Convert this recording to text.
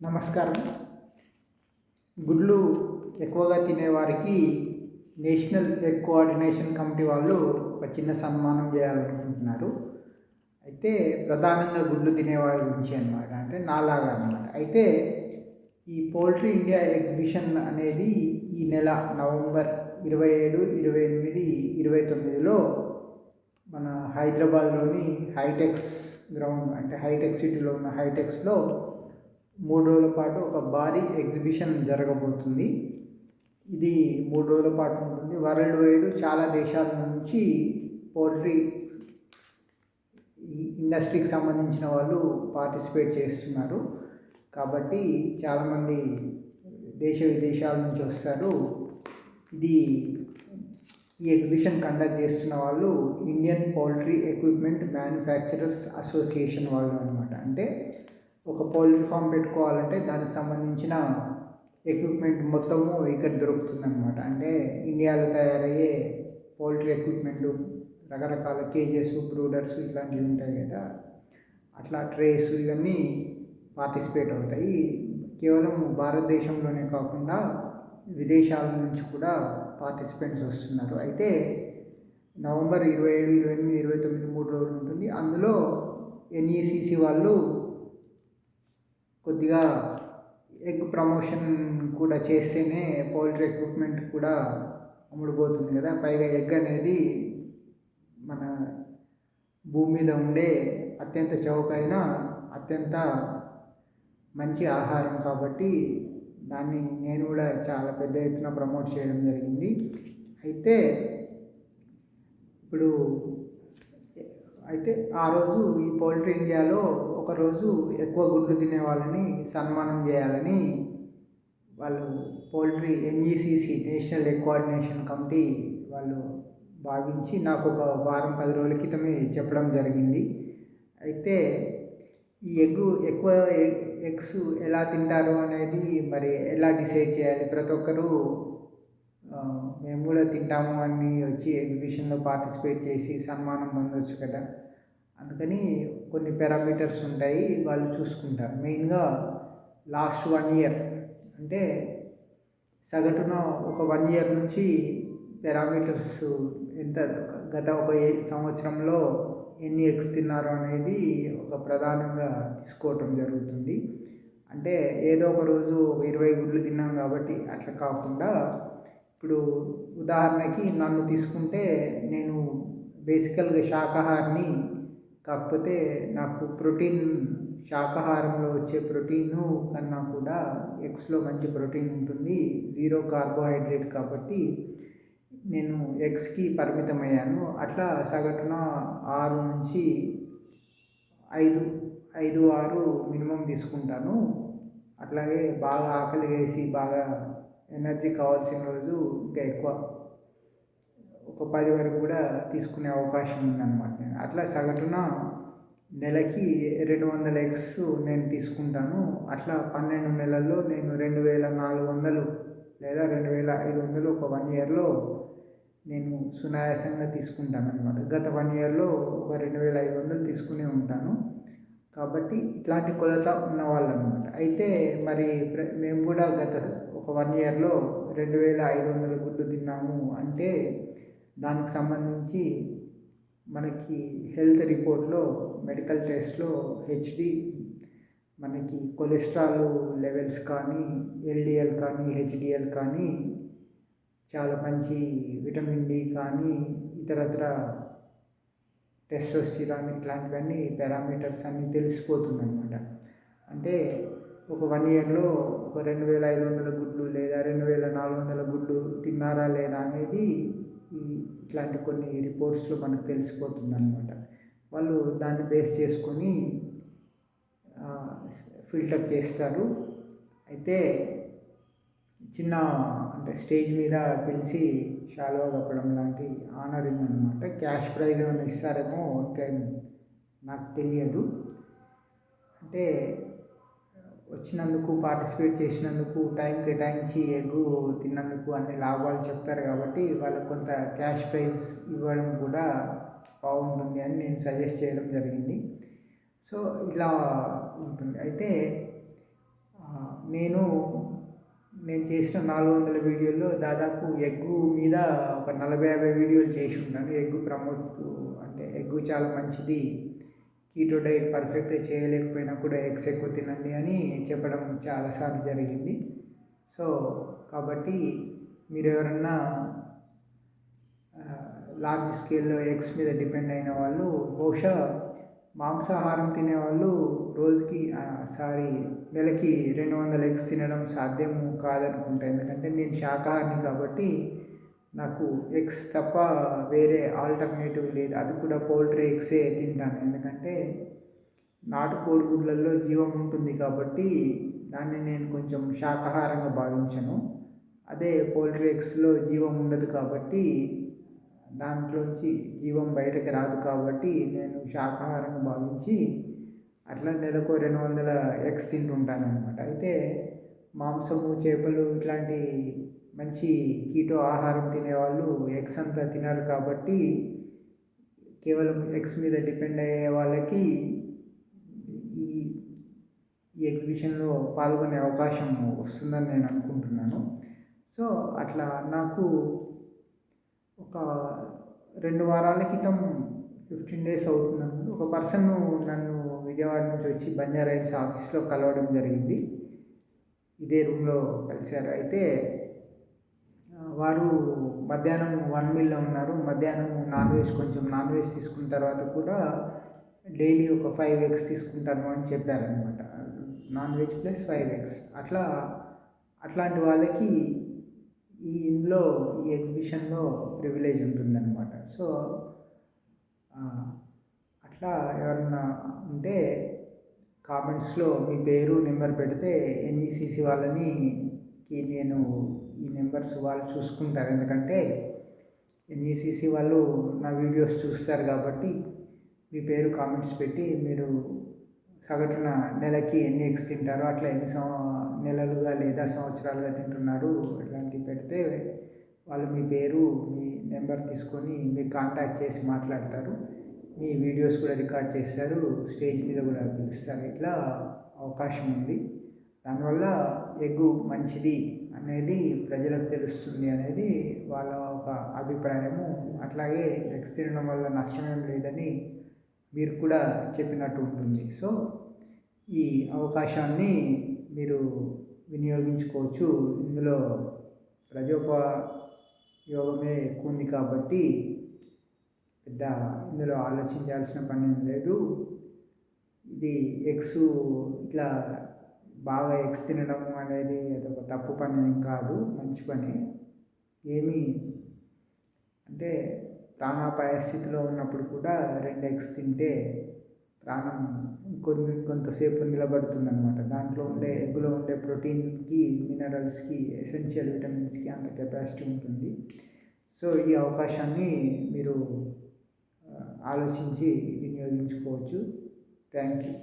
నమస్కారం. గుడ్లు ఎక్కువగా తినేవారికి నేషనల్ ఎగ్ కోఆర్డినేషన్ కమిటీ వాళ్ళు ఒక చిన్న సన్మానం చేయాలనుకుంటున్నారు. అయితే ప్రధానంగా గుడ్లు తినేవారి గురించి అనమాట అంటే నాలాగా అనమాట అయితే ఈ పౌల్ట్రీ ఇండియా ఎగ్జిబిషన్ అనేది ఈ నెల నవంబర్ ఇరవై ఏడు ఇరవై ఎనిమిది ఇరవై తొమ్మిదిలో మన హైదరాబాద్లోని హైటెక్స్ గ్రౌండ్ అంటే హైటెక్ సిటీలో ఉన్న హైటెక్స్లో మూడు రోజుల పాటు ఒక భారీ ఎగ్జిబిషన్ జరగబోతుంది. ఇది మూడు రోజుల పాటు ఉంటుంది. వరల్డ్ వైడ్ చాలా దేశాల నుంచి పౌల్ట్రీ ఇండస్ట్రీకి సంబంధించిన వాళ్ళు పార్టిసిపేట్ చేస్తున్నారు. కాబట్టి చాలామంది దేశ విదేశాల నుంచి వస్తారు. ఇది ఈ ఎగ్జిబిషన్ కండక్ట్ చేస్తున్న వాళ్ళు Indian poultry equipment manufacturers association వాళ్ళు అనమాట అంటే ఒక పౌల్ట్రీ ఫామ్ పెట్టుకోవాలంటే దానికి సంబంధించిన ఎక్విప్మెంట్ మొత్తము ఇక్కడ దొరుకుతుంది అనమాట అంటే ఇండియాలో తయారయ్యే పౌల్ట్రీ ఎక్విప్మెంట్ రకరకాల కేజెస్ బ్రూడర్స్ ఇలాంటివి ఉంటాయి కదా. అట్లా ట్రేస్ ఇవన్నీ పార్టిసిపేట్ అవుతాయి. కేవలం భారతదేశంలోనే కాకుండా విదేశాల నుంచి కూడా పార్టిసిపెంట్స్ వస్తున్నారు. అయితే నవంబర్ ఇరవై ఏడు ఇరవై ఎనిమిది ఇరవై తొమ్మిది మూడు రోజులు ఉంటుంది. అందులో ఎన్ఈసిసి వాళ్ళు కొద్దిగా ఎగ్ ప్రమోషన్ కూడా చేస్తేనే పౌల్ట్రీ ఎక్విప్మెంట్ కూడా అమ్ముడుపోతుంది కదా. పైగా ఎగ్ అనేది మన భూమి మీద ఉండే అత్యంత చౌకైన అత్యంత మంచి ఆహారం కాబట్టి దాన్ని నేను కూడా చాలా పెద్ద ఎత్తున ప్రమోట్ చేయడం జరిగింది. అయితే ఇప్పుడు అయితే ఆ రోజు ఈ పౌల్ట్రీ ఇండియాలో ఒకరోజు ఎక్కువ గుడ్లు తినే వాళ్ళని సన్మానం చేయాలని వాళ్ళు poultry NECC national egg coordination committee వాళ్ళు భావించి నాకు ఒక వారం పది రోజుల క్రితమే చెప్పడం జరిగింది. అయితే ఈ ఎగ్ ఎక్కువ ఎగ్స్ ఎలా తింటారు అనేది మరి ఎలా డిసైడ్ చేయాలి? ప్రతి ఒక్కరూ మేము కూడా తింటాము అని వచ్చి ఎగ్జిబిషన్లో పార్టిసిపేట్ చేసి సన్మానం పొందవచ్చు కదా. అందుకని కొన్ని పారామీటర్స్ ఉంటాయి వాళ్ళు చూసుకుంటారు. మెయిన్గా లాస్ట్ వన్ ఇయర్ అంటే సగటున ఒక వన్ ఇయర్ నుంచి పారామీటర్స్ ఎంత గత ఒక సంవత్సరంలో ఎన్ని ఎగ్స్ తిన్నారు అనేది ఒక ప్రధానంగా తీసుకోవటం జరుగుతుంది. అంటే ఏదో ఒక రోజు ఇరవై గుడ్లు తిన్నాం కాబట్టి అట్లా కాకుండా ఇప్పుడు ఉదాహరణకి నన్ను తీసుకుంటే నేను బేసికల్గా శాకాహారిని కాకపోతే నాకు ప్రోటీన్ శాకాహారంలో వచ్చే ప్రోటీను కన్నా కూడా ఎగ్స్లో మంచి ప్రోటీన్ ఉంటుంది. జీరో కార్బోహైడ్రేట్ కాబట్టి నేను ఎగ్స్కి పరిమితమయ్యాను. అట్లా సగటున ఆరు నుంచి ఐదు ఐదు ఆరు మినిమం తీసుకుంటాను. అట్లాగే బాగా ఆకలి వేసి బాగా ఎనర్జీ కావాల్సిన రోజు ఇంకా ఎక్కువ ఒక పది వరకు కూడా తీసుకునే అవకాశం ఉందన్నమాట నేను. అట్లా సగటున నెలకి రెండు వందల ఎగ్స్ నేను తీసుకుంటాను. అట్లా పన్నెండు నెలల్లో నేను రెండు వేల నాలుగు వందలు లేదా రెండు వేల ఐదు వందలు ఒక వన్ ఇయర్లో నేను సునాయాసంగా తీసుకుంటాను అనమాట గత వన్ ఇయర్లో ఒక రెండు వేల ఐదు వందలు తీసుకునే ఉంటాను. కాబట్టి ఇట్లాంటి కొలత ఉన్నవాళ్ళు అనమాట అయితే మరి మేము కూడా గత ఒక వన్ ఇయర్లో రెండు వేల ఐదు వందల గుడ్లు తిన్నాము అంటే దానికి సంబంధించి మనకి హెల్త్ రిపోర్ట్లో మెడికల్ టెస్ట్లో హెచ్డి మనకి కొలెస్ట్రాల్ లెవెల్స్ కానీ ఎల్డిఎల్ కానీ హెచ్డిఎల్ కానీ చాలా మంచి విటమిన్ డి కానీ ఇతరత్ర టెస్టోస్టిరాన్ ఇట్లాంటివన్నీ పారామీటర్స్ అన్నీ తెలిసిపోతుంది అనమాట అంటే ఒక వన్ ఇయర్లో ఒక రెండు వేల ఐదు వందల గుడ్లు లేదా రెండు వేల నాలుగు వందల గుడ్లు తిన్నారా లేదా అనేది ఇట్లాంటి కొన్ని రిపోర్ట్స్లో మనకు తెలిసిపోతుంది అనమాట వాళ్ళు దాన్ని బేస్ చేసుకొని ఫిల్టర్ చేస్తారు. అయితే చిన్న అంటే స్టేజ్ మీద పిలిచి షాలో కప్పడం లాంటి ఆనరింగ్ అనమాట క్యాష్ ప్రైజ్ ఏమైనా ఇస్తారేమో ఇంకా నాకు తెలియదు. అంటే వచ్చినందుకు పార్టిసిపేట్ చేసినందుకు టైం కేటాయించి ఎగ్గు తిన్నందుకు అన్ని లాభాలు చెప్తారు కాబట్టి వాళ్ళకు కొంత క్యాష్ ప్రైజ్ ఇవ్వడం కూడా బాగుంటుంది అని నేను సజెస్ట్ చేయడం జరిగింది. సో ఇలా ఉంటుంది. అయితే నేను నేను చేసిన నాలుగు వందల వీడియోల్లో దాదాపు ఎగ్గు మీద ఒక నలభై యాభై వీడియోలు చేసి ఉన్నాను. ఎగ్గు ప్రమోట్ అంటే ఎగ్గు చాలా మంచిది. కీటో డైట్ పర్ఫెక్ట్గా చేయలేకపోయినా కూడా ఎగ్స్ ఎక్కువ తినండి అని చెప్పడం చాలాసార్లు జరిగింది. సో కాబట్టి మీరు ఎవరన్నా లార్జ్ స్కేల్లో ఎగ్స్ మీద డిపెండ్ అయిన వాళ్ళు బహుశా మాంసాహారం తినేవాళ్ళు రోజుకి సారీ నెలకి రెండు వందల ఎగ్స్ తినడం సాధ్యం కాదనుకుంటా. ఎందుకంటే నేను శాకాహారిని కాబట్టి నాకు ఎగ్స్ తప్ప వేరే ఆల్టర్నేటివ్ లేదు. అది కూడా పౌల్ట్రీ ఎగ్సే తింటాను. ఎందుకంటే నాటు కోడిగుడ్లలో జీవం ఉంటుంది కాబట్టి దాన్ని నేను కొంచెం శాకాహారంగా భావించను. అదే పౌల్ట్రీ ఎగ్స్లో జీవం ఉండదు కాబట్టి దాంట్లోంచి జీవం బయటకి రాదు కాబట్టి నేను శాకాహారంగా భావించి అట్లా నెలకు రెండు వందల ఎగ్స్ తింటుంటాను అనమాట అయితే మాంసము చేపలు ఇట్లాంటి మంచి కీటో ఆహారం తినేవాళ్ళు ఎగ్స్ అంతా తినాలి కాబట్టి కేవలం ఎగ్స్ మీద డిపెండ్ అయ్యే వాళ్ళకి ఈ ఈ ఎగ్జిబిషన్లో పాల్గొనే అవకాశం వస్తుందని నేను అనుకుంటున్నాను. సో అట్లా నాకు రెండు వారాల క్రితం ఫిఫ్టీన్ డేస్ అవుతుంది ఒక పర్సన్ నన్ను విజయవాడ నుంచి వచ్చి బంజారా ఆఫీస్లో కలవడం జరిగింది. ఇదే రూమ్లో కలిశారు. అయితే వారు మధ్యాహ్నం వన్ మీల్లో ఉన్నారు. మధ్యాహ్నం నాన్ వెజ్ కొంచెం నాన్ వెజ్ తీసుకున్న తర్వాత కూడా డైలీ ఒక ఫైవ్ ఎగ్స్ తీసుకుంటాను అని చెప్పారనమాట non veg plus five eggs. అట్లా అట్లాంటి వాళ్ళకి ఈ ఇందులో ఈ ఎగ్జిబిషన్లో ప్రివిలేజ్ ఉంటుందన్నమాట. సో అట్లా ఎవరన్నా ఉంటే కామెంట్స్లో మీ పేరు నెంబర్ పెడితే ఎన్ఈసిసి వాళ్ళని నేను ఈ నెంబర్స్ వాళ్ళు చూసుకుంటారు. ఎందుకంటే ఎన్ఈసిసి వాళ్ళు నా వీడియోస్ చూస్తారు కాబట్టి మీ పేరు కామెంట్స్ పెట్టి మీరు సగటున నెలకి ఎన్ని ఎగ్స్ తింటారు అట్లా ఎన్ని సంవ నెలలుగా లేదా సంవత్సరాలుగా తింటున్నారు ఇలాంటివి పెడితే వాళ్ళు మీ పేరు మీ నెంబర్ తీసుకొని మీకు కాంటాక్ట్ చేసి మాట్లాడతారు. మీ వీడియోస్ కూడా రికార్డ్ చేస్తారు. స్టేజ్ మీద కూడా పిలుస్తారు. ఇట్లా అవకాశం ఉంది. దానివల్ల ఎగ్గు మంచిది అనేది ప్రజలకు తెలుస్తుంది అనేది వాళ్ళ ఒక అభిప్రాయము. అట్లాగే ఎగ్స్ తినడం వల్ల నష్టమేం లేదని మీరు కూడా చెప్పినట్టు ఉంటుంది. సో ఈ అవకాశాన్ని మీరు వినియోగించుకోవచ్చు. ఇందులో యోగమే ఎక్కువ ఉంది కాబట్టి పెద్ద ఇందులో ఆలోచించాల్సిన పని ఏం లేదు. ఇది ఎగ్స్ ఇట్లా బాగా ఎగ్స్ తినడం అనేది అదొక తప్పు పని ఏం కాదు మంచి పని. ఏమీ అంటే ప్రాణాపాయ స్థితిలో ఉన్నప్పుడు కూడా రెండు ఎగ్స్ తింటే ప్రాణం కొన్ని కొంతసేపు నిలబడుతుంది అనమాట దాంట్లో ఉండే ఎగ్గులో ఉండే ప్రోటీన్కి మినరల్స్కి ఎసెన్షియల్ విటమిన్స్కి అంత కెపాసిటీ ఉంటుంది. సో ఈ అవకాశాన్ని మీరు ఆలోచించి వినియోగించుకోవచ్చు. Thank you.